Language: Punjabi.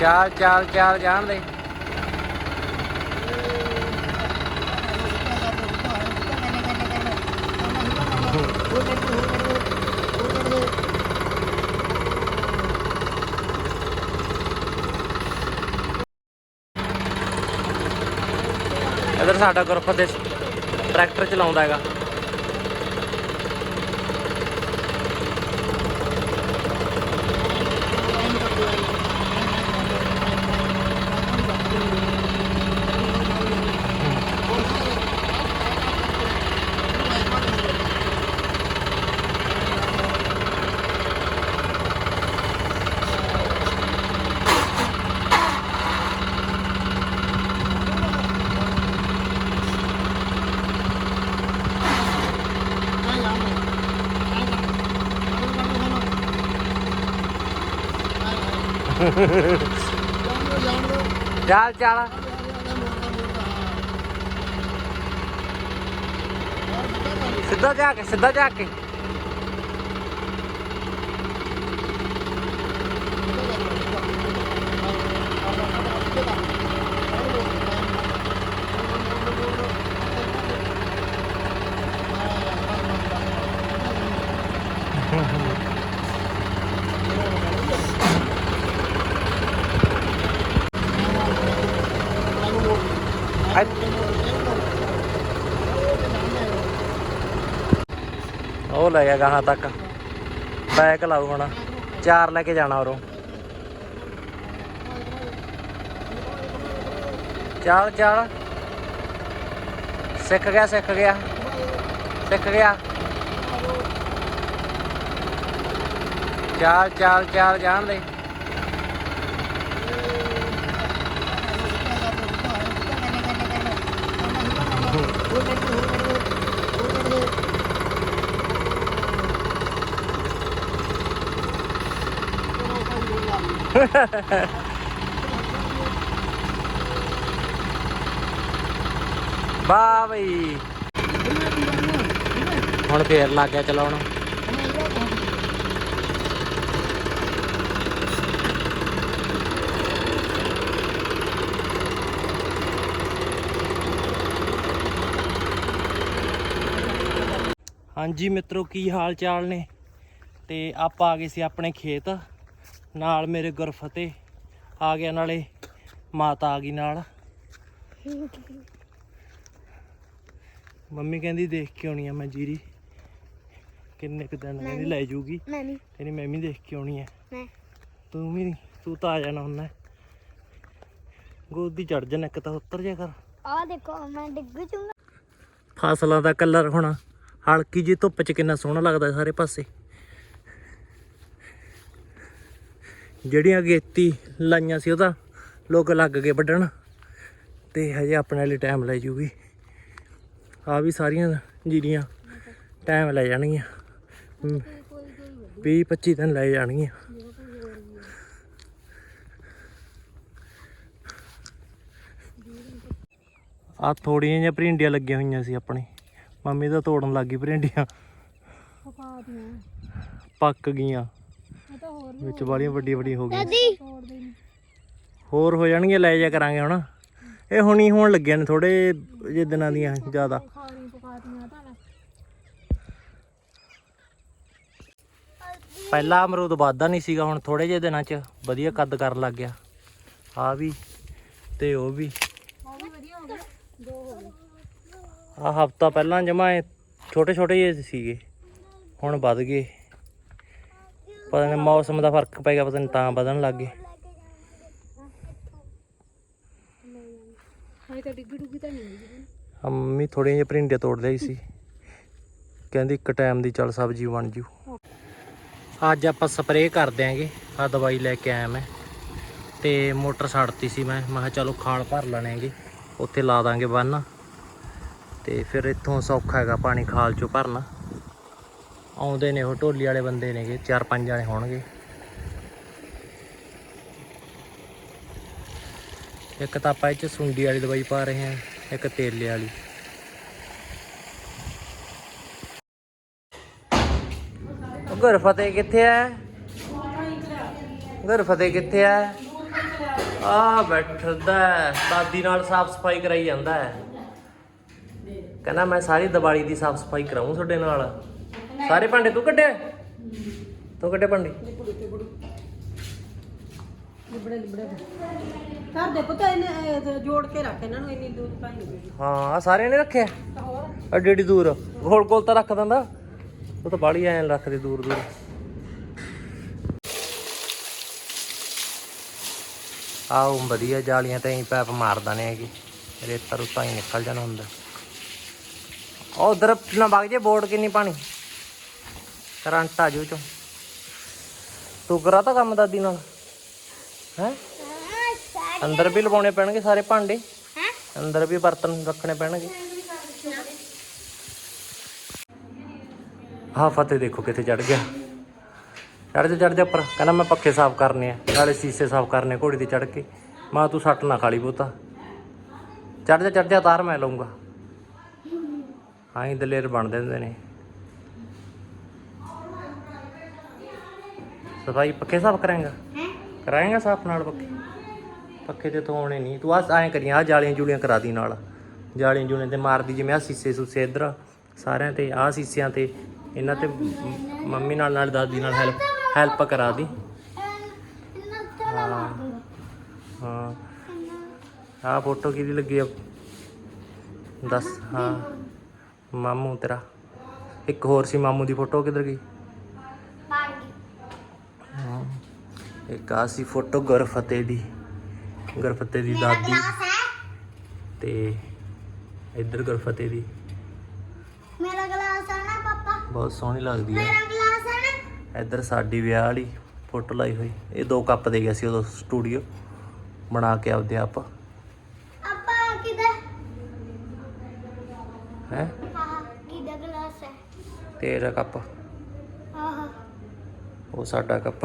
ਚਾਲ ਚਾਲ ਚਾਲ ਜਾਣ ਦੇ। ਇਧਰ ਸਾਡਾ ਗਰੁੱਪ ਦੇ ਟਰੈਕਟਰ ਚਲਾਉਂਦਾ ਹੈਗਾ। ਚਾਲ ਚਾਲ। ਸਿੱਧਾ ਜਾ ਕੇ ਸਿੱਧਾ ਜਾ ਕੇ। ਉਹ ਲੈ ਗਿਆ ਗਾਹਾਂ ਤੱਕ। ਬੈਕ ਲਾਉ ਹੁਣ। ਚਾਰ ਲੈ ਕੇ ਜਾਣਾ ਉਰੋਂ। ਚੱਲ ਚੱਲ। ਸਿੱਖ ਗਿਆ ਸਿੱਖ ਗਿਆ। ਸਿੱਖ ਗਿਆ। ਚੱਲ ਚੱਲ ਚੱਲ ਜਾਣ ਦੇ। ਵਾਹ ਬਈ। ਹੁਣ ਫੇਰ ਲੱਗ ਗਿਆ ਚਲਾਉਣ। ਹਾਂਜੀ ਮਿੱਤਰੋ, ਕੀ ਹਾਲ ਚਾਲ ਨੇ? ਤੇ ਆਪਾਂ ਆ ਗਏ ਸੀ ਆਪਣੇ ਖੇਤ। ਨਾਲ ਮੇਰੇ ਗੁਰਫਤਿਹ ਆ ਗਿਆ ਨਾਲੇ ਮਾਤਾ ਆ ਗਈ ਨਾਲ। ਮੰਮੀ ਕਹਿੰਦੀ ਦੇਖ ਕੇ ਆਉਣੀ ਆ ਮੈਂ ਜੀਰੀ। ਕਿੰਨੇ ਕੁ ਦਿਨ ਕਹਿੰਦੀ ਲੈ ਜੂਗੀ। ਮੈਂ ਨਹੀਂ ਕਹਿੰਦੀ ਮੈਂ ਵੀ ਦੇਖ ਕੇ ਆਉਣੀ ਆ। ਮੈਂ। ਤੂੰ ਵੀ ਤੂੰ ਤਾਂ ਆ ਜਾਣਾ ਹੁੰਦਾ ਗੋਦੀ ਚੜ ਜਾਣਾ ਇੱਕ ਤਾਂ ਉੱਤਰ ਜਾ ਕਰ। ਆ ਦੇਖੋ ਮੈਂ ਡਿੱਗ ਜੂੰਗਾ ਫਸਲਾਂ ਦਾ ਕਲਰ ਹੁਣ ਹਲਕੀ ਜੀ ਧੁੱਪ ਚ ਕਿੰਨਾ ਸੋਹਣਾ ਲੱਗਦਾ ਸਾਰੇ ਪਾਸੇ। ਜਿਹੜੀਆਂ ਗੇਤੀ ਲਾਈਆਂ ਸੀ ਉਹਦਾ ਲੋਕ ਲੱਗ ਗਏ ਵੱਢਣ ਤੇ ਹਜੇ ਆਪਣੇ ਲਈ ਟਾਈਮ ਲੈ ਜੂਗੀ। ਆ ਵੀ ਸਾਰੀਆਂ ਜੀਰੀਆਂ ਟਾਈਮ ਲੈ ਜਾਣਗੀਆਂ। 20 25 ਦਿਨ ਲੈ ਜਾਣਗੀਆਂ। ਆ ਥੋੜੀਆਂ ਜਿਹੀਆਂ ਭਰਿੰਡੀਆਂ ਲੱਗੀਆਂ ਹੋਈਆਂ ਸੀ ਆਪਣੇ। ਮੰਮੀ ਤਾਂ ਤੋੜਨ ਲੱਗੀ ਭਰਿੰਡੀਆਂ ਪਕਾ ਗਈਆਂ। ਵਿੱਚ ਵਾਲੀਆਂ ਵੱਡੀਆਂ ਵੱਡੀਆਂ ਹੋ ਗਈਆਂ। ਦਾਦੀ। ਹੋਰ ਹੋ ਜਾਣਗੀਆਂ ਲੈ ਜਾ ਕਰਾਂਗੇ ਹੁਣ। ਇਹ ਹੁਣੀ ਹੋਣ ਲੱਗਿਆ ਨੇ ਥੋੜੇ ਜਿਹੇ ਦਿਨਾਂ ਦੀਆਂ ਜ਼ਿਆਦਾ। ਪਹਿਲਾਂ ਅਮਰੂਦ ਵੱਧਦਾ ਨਹੀਂ ਸੀਗਾ ਹੁਣ ਥੋੜੇ ਜਿਹੇ ਦਿਨਾਂ 'ਚ ਵਧੀਆ ਕੱਦ ਕਰਨ ਲੱਗ ਗਿਆ। ਆ ਵੀ ਤੇ ਉਹ ਵੀ। ਉਹ ਵੀ ਵਧੀਆ ਹੋ ਗਏ। ਦੋ ਹੋ ਗਏ। ਆ ਹਫਤਾ ਪਹਿਲਾਂ ਜਮਾ ਛੋਟੇ ਛੋਟੇ ਜਿਹੇ ਸੀਗੇ। ਹੁਣ ਵੱਧ ਗਏ। ਪਤਾ ਨਹੀਂ ਮੌਸਮ ਦਾ ਫ਼ਰਕ ਪੈ ਗਿਆ ਪਤਾ ਨਹੀਂ ਤਾਂ ਵਧਣ ਲੱਗ ਗਏ। ਹਾਏ ਤਾਂ ਡਿੱਗੀ ਡੁੱਗੀ ਤਾਂ ਨਹੀਂ ਮੰਮੀ ਥੋੜੀਆਂ ਜਿਹੀਆਂ ਭਰਿੰਡੀਆਂ ਤੋੜ ਲਈ ਸੀ। ਕਹਿੰਦੀ ਇੱਕ ਟਾਈਮ ਦੀ ਚੱਲ ਸਬਜ਼ੀ ਬਣ ਜੂ। ਅੱਜ ਆਪਾਂ ਸਪਰੇਅ ਕਰ ਦਿਆਂਗੇ ਆ ਦਵਾਈ ਲੈ ਕੇ ਆਇਆ ਮੈਂ। ਤੇ ਮੋਟਰ ਛੱਡਤੀ ਸੀ ਮੈਂ। ਮੈਂ ਕਿਹਾ ਚਲੋ ਖਾਲ ਭਰ ਲੈਣੇਗੇ ਉੱਥੇ ਲਾ ਦਾਂਗੇ ਬੰਨ। ਤੇ ਫਿਰ ਇੱਥੋਂ ਸੌਖਾ ਹੈਗਾ ਪਾਣੀ ਖਾਲ ਚੋਂ ਭਰਨਾ। ਆਉਂਦੇ ਨੇ ਉਹ ਢੋਲੀ ਵਾਲੇ ਬੰਦੇ ਨੇਗੇ, ਚਾਰ ਪੰਜ ਵਾਲੇ ਹੋਣਗੇ। ਇੱਕ ਤਾਂ ਆਪਾਂ ਇਹ ਚ ਸੁੰਡੀ ਵਾਲੀ ਦਵਾਈ ਪਾ ਰਹੇ ਹਾਂ, ਇੱਕ ਤੇਲੇ ਵਾਲੀ। ਉਹ ਗੁਰਫਤਿਹ ਕਿੱਥੇ ਆ? ਗੁਰਫਤਿਹ ਕਿੱਥੇ ਆ? ਆ ਬੈਠਦਾ ਦਾਦੀ ਨਾਲ ਸਾਫ਼ ਸਫ਼ਾਈ ਕਰਾਈ ਜਾਂਦਾ ਹੈ। ਕਹਿੰਦਾ ਮੈਂ ਸਾਰੀ ਦੀਵਾਲੀ ਦੀ ਸਾਫ਼ ਸਫ਼ਾਈ ਕਰਾਉਂ ਤੁਹਾਡੇ ਨਾਲ। ਸਾਰੇ ਭਾਂਡੇ ਤੂੰ ਕੱਢਿਆ? ਤੂੰ ਕੱਢੇ ਭਾਂਡੇ? ਲਿਬੜੇ ਲਿਬੜੇ। ਘਰ ਦੇ ਪੁੱਤ ਇਹਨੇ ਇਹ ਤੇ ਜੋੜ ਕੇ ਰੱਖ ਇਹਨਾਂ ਨੂੰ ਇੰਨੀ ਦੂਰ ਪਾਈ ਨਹੀਂ ਹਾਂ ਆ ਸਾਰਿਆਂ ਨੇ ਰੱਖਿਆ? ਹੋਰ? ਐਡੀ ਐਡੀ ਦੂਰ। ਗੋਲ ਗੋਲ ਤਾਂ ਰੱਖ ਦਿੰਦਾ। ਉਹ ਤਾਂ ਬਾੜੀ ਐਂ ਰੱਖਦੇ ਦੂਰ ਦੂਰ। ਆਉ ਵਧੀਆ ਜਾਲੀਆਂ ਤੇ ਐਂ ਪੈਪ ਮਾਰਦਾ ਨੇ ਹੈਗੀ। ਰੇਤਾ ਰੁੱਤਾ ਹੀ ਨਿਕਲ ਜਾਣਾ ਹੁੰਦਾ। ਉਹ ਉਧਰ ਨਾ ਵਗ ਜੇ ਬੋਰਡ ਕਿੰਨੀ ਪਾਣੀ? ਕਰੰਟ ਆ ਜੂ ਚੋਂ। ਤੂੰ ਕਰਾ ਤਾਂ ਕੰਮ ਦਾਦੀ ਨਾਲ? ਹੈ? ਅੰਦਰ ਵੀ ਲਵਾਉਣੇ ਪੈਣਗੇ ਸਾਰੇ ਭਾਂਡੇ? ਅੰਦਰ ਵੀ ਬਰਤਨ ਰੱਖਣੇ ਪੈਣਗੇ। ਹਾਂ ਫਤਿਹ ਦੇਖੋ ਕਿੱਥੇ ਚੜ ਗਿਆ। ਚੜ ਜਾ ਚੜ ਜਾ ਉੱਪਰ। ਕਹਿੰਦਾ ਮੈਂ ਪੱਖੇ ਸਾਫ਼ ਕਰਨੇ ਆ, ਨਾਲੇ ਸੀਸੇ ਸਾਫ਼ ਕਰਨੇ ਘੋੜੀ ਤੇ ਚੜ ਕੇ। ਮਾਂ, ਤੂੰ ਸੱਟ ਨਾ ਖਾਲੀ ਬੋਤਾ ਚੜ ਜਾ ਚੜ ਜਾ, ਤਾਰ ਮੈਂ ਲਊਂਗਾ। ਹਾਂ ਹੀ ਦਲੇਰ ਬਣ ਦਿੰਦੇ ਨੇ। ਸਫ਼ਾਈ ਪੱਖੇ ਸਾਫ਼ ਕਰਾਂਗਾ ਕਰਾਏਗਾ ਸਾਫ਼ ਨਾਲ ਪੱਖੇ? ਪੱਖੇ ਤੇ ਤੋਂ ਆਉਣੇ ਨਹੀਂ। ਤੂੰ ਆ ਐਂ ਕਰੀਆਂ ਆ ਜਾਲੀਆਂ ਜੂਲੀਆਂ ਕਰਾ ਦੀ ਨਾਲ। ਜਾਲੀਆਂ ਜੂਲੀਆਂ ਤੇ ਮਾਰਦੀ ਜਿਵੇਂ ਆ ਸੀਸੇ ਸੂਸੇ ਇੱਧਰ ਸਾਰਿਆਂ ਤੇ ਆ ਸੀਸਿਆਂ ਤੇ। ਇਹਨਾਂ ਤੇ ਮੰਮੀ ਨਾਲ ਨਾਲ ਦਾਦੀ ਨਾਲ ਹੈਲਪ ਹੈਲਪ ਕਰਾ ਦੀ। ਹਾਂ। ਹਾਂ। ਆ ਫੋਟੋ ਕਿਹਦੀ ਲੱਗੀ ਆ? ਦੱਸ ਹਾਂ। ਮਾਮੂ ਤੇਰਾ। ਇੱਕ ਹੋਰ ਸੀ ਮਾਮੂ ਦੀ ਫੋਟੋ ਕਿੱਧਰ ਗਈ? ਇੱਕ ਆ ਸੀ ਫੋਟੋ ਗੁਰਫਤਿਹ ਦੀ ਗੁਰਫਤਿਹ ਦੀ ਦਾਦੀ। ਤੇ ਇੱਧਰ ਗੁਰਫਤਿਹ ਦੀ। ਮੇਰਾ ਗਲਾਸ ਆ ਨਾ ਪਾਪਾ। ਬਹੁਤ ਸੋਹਣੀ ਲੱਗਦੀ ਹੈ ਮੇਰਾ ਗਲਾਸ ਆ ਨਾ। ਇੱਧਰ ਸਾਡੀ ਵਿਆਹ ਵਾਲੀ ਫੋਟੋ ਲਾਈ ਹੋਈ। ਇਹ ਦੋ ਕੱਪ ਦੇ ਗਿਆ ਸੀ ਉਦੋਂ ਸਟੂਡੀਓ ਬਣਾ ਕੇ ਆਪਦੇ ਆਪ। ਆਪਾ ਕਿਦਾ ਹੈ? ਆਹ ਕਿਦਾ ਗਲਾਸ ਹੈ ਤੇਰਾ ਕੱਪ। ਆਹ। ਉਹ ਸਾਡਾ ਕੱਪ।